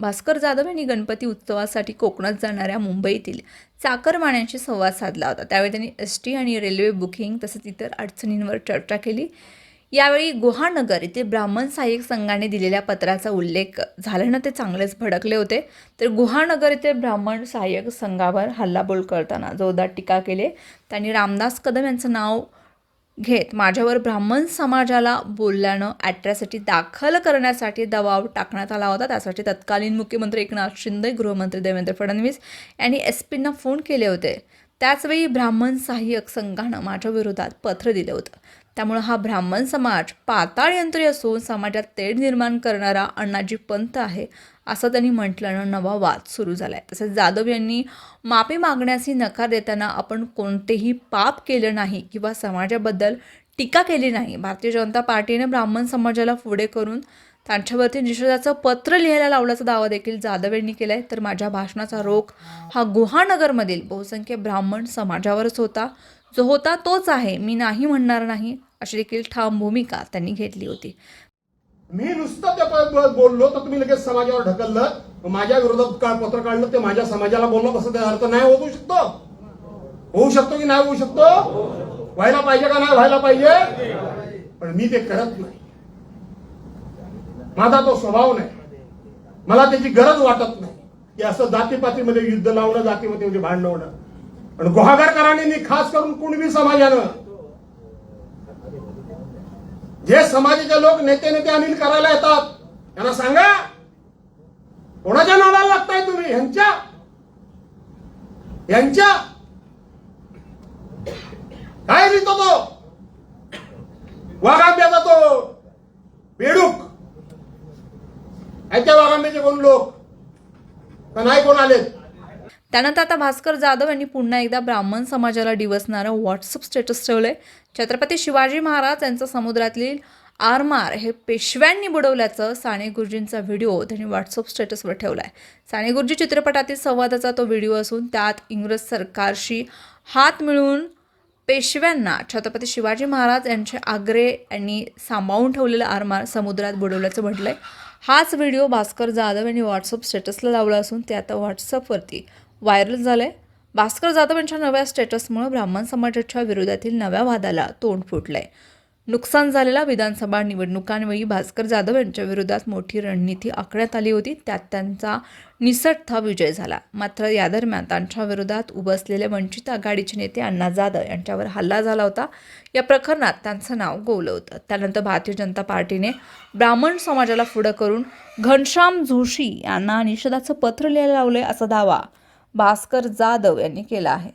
भास्कर जाधव यांनी गणपती उत्सवासाठी कोकणात जाणाऱ्या मुंबईतील चाकरमान्यांशी संवाद साधला होता. त्यावेळी त्यांनी एस टी आणि रेल्वे बुकिंग तसंच इतर अडचणींवर चर्चा केली. यावेळी गुहानगर येथे ब्राह्मण सहाय्यक संघाने दिलेल्या पत्राचा उल्लेख झाल्यानं ते चांगलेच भडकले होते. तर गुहानगर येथे ब्राह्मण सहाय्यक संघावर हल्लाबोल करताना जोरदार टीका केली. त्यांनी रामदास कदम यांचं नाव घेत. माझ्यावर ब्राह्मण समाजाला बोलल्यानं ॲट्रॅसिटी दाखल करण्यासाठी दबाव टाकण्यात आला होता. त्यासाठी तत्कालीन मुख्यमंत्री एकनाथ शिंदे गृहमंत्री देवेंद्र फडणवीस यांनी एस पींना फोन केले होते. त्याचवेळी ब्राह्मण सहाय्यक संघानं माझ्या विरोधात पत्र दिलं होतं. त्यामुळं हा ब्राह्मण समाज पाताळ यंत्री असून समाजात तेढ निर्माण करणारा अण्णाजी पंत आहे असं त्यांनी म्हटल्यानं नवा वाद सुरू झाला आहे तसेच जाधव यांनी माफी मागण्यासही नकार देताना आपण कोणतेही पाप केलं नाही किंवा समाजाबद्दल टीका केली नाही. भारतीय जनता पार्टीने ब्राह्मण समाजाला पुढे करून त्यांच्यावरती निषेधाचं पत्र लिहायला लावल्याचा दावा देखील जाधव यांनी केला आहे तर माझ्या भाषणाचा रोख हा गुहानगरमधील बहुसंख्य ब्राह्मण समाजावरच होता. जो होता तोच आहे. मी नाही म्हणणार नाही. अशी देखील ठाम भूमिका त्यांनी घेतली होती. मी नुसतं त्या बोललो तर तुम्ही लगेच समाजावर ढकललं. मग माझ्या विरोधात का पत्र काढलं ते माझ्या समाजाला बोललो कसं त्याचा अर्थ नाही होऊ शकतो. होऊ शकतो की नाही होऊ शकतो? व्हायला पाहिजे का नाही व्हायला पाहिजे? पण मी ते करत नाही. माझा तो स्वभाव नाही. मला त्याची गरज वाटत नाही. की असं जातीपातीमध्ये युद्ध लावणं जातीमध्ये म्हणजे भांडवणं पण गुहागरकरांनी खास करून कुणबी समाजानं जे समाजाचे लोक नेते नेते अनिल करायला येतात त्यांना सांगा कोणाच्या नावाला लागताय तुम्ही? ह्यांच्या? यांच्या काय लिहितो तो? वाघांब्याचा तो? बेडूक. त्या वाघांब्याचे कोण लोक? नाही कोण आलेत? त्यानंतर आता भास्कर जाधव यांनी पुन्हा एकदा ब्राह्मण समाजाला डिवसणारं व्हॉट्सअप स्टेटस ठेवलंय. छत्रपती शिवाजी महाराज यांचं समुद्रातील आरमार हे पेशव्यांनी बुडवल्याचं साने गुरुजींचा व्हिडिओ त्यांनी व्हॉट्सअप स्टेटसवर ठेवला आहे साने गुरुजी चित्रपटातील संवादाचा तो व्हिडिओ असून त्यात इंग्रज सरकारशी हात मिळवून पेशव्यांना छत्रपती शिवाजी महाराज यांचे आग्रे यांनी सांभाळून ठेवलेलं आरमार समुद्रात बुडवल्याचं म्हटलं आहे हाच व्हिडिओ भास्कर जाधव यांनी व्हॉट्सअप स्टेटसला लावला असून ते आता व्हॉट्सअपवरती व्हायरल झालं आहे भास्कर जाधव यांच्या नव्या स्टेटसमुळे ब्राह्मण समाजाच्या विरोधातील नव्या वादाला तोंड फुटलं आहे नुकसान झालेल्या विधानसभा निवडणुकांवेळी भास्कर जाधव यांच्या विरोधात मोठी रणनीती आखण्यात आली होती. त्यात त्यांचा निसटता विजय झाला. मात्र या दरम्यान त्यांच्या विरोधात उभं असलेले वंचित आघाडीचे नेते अण्णा जाधव यांच्यावर हल्ला झाला होता. या प्रकरणात त्यांचं नाव गोवलं होतं त्यानंतर भारतीय जनता पार्टीने ब्राह्मण समाजाला पुढं करून घनश्याम जोशी यांना निषेधाचं पत्र लिहायला लावलंय असा दावा भास्कर जाधव यांनी केला आहे.